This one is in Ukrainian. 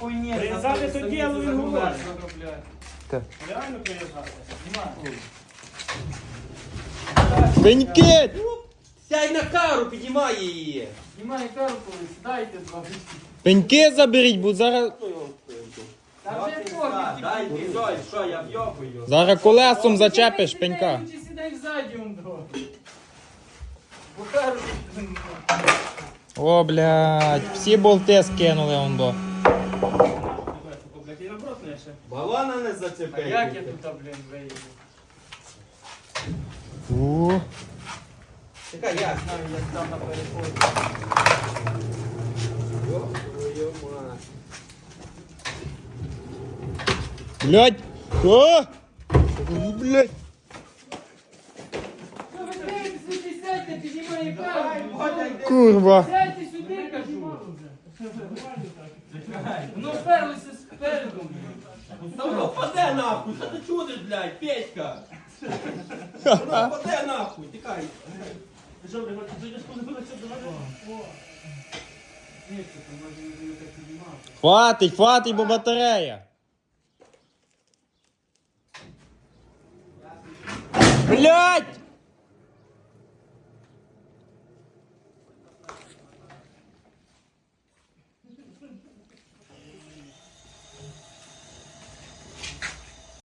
хуйні. Приїжджати то діло, він говорить. Реально приїжджати. Пеньки! Сядь на кару, піднімай її. Знімай карку, сідайте два. Пеньки заберіть, бо зараз. Та вже пофіг. Дай пізой, що я вйобую. Зараз колесом зачепиш пенька. Сідай ззаді он до. О, блядь, всі болти скинули он до. Блядь, і наоборот не ще. Балона не А зацепив. як я тут, блін, виїду? У. Чекай, як? Знаю, як там на переході. Йо-твою мать. Блядь! О! Блядь! Що ви дивитесь, сядьте, піднімай кару. Курва! Ну, вперлися спереду. Та воно впаде нахуй, що ти чудиш, блядь, Петька? Воно впаде нахуй, тікай. Ти що, блядь, ти коли буде давай? Хватить, хватить, бо батарея! Блядь!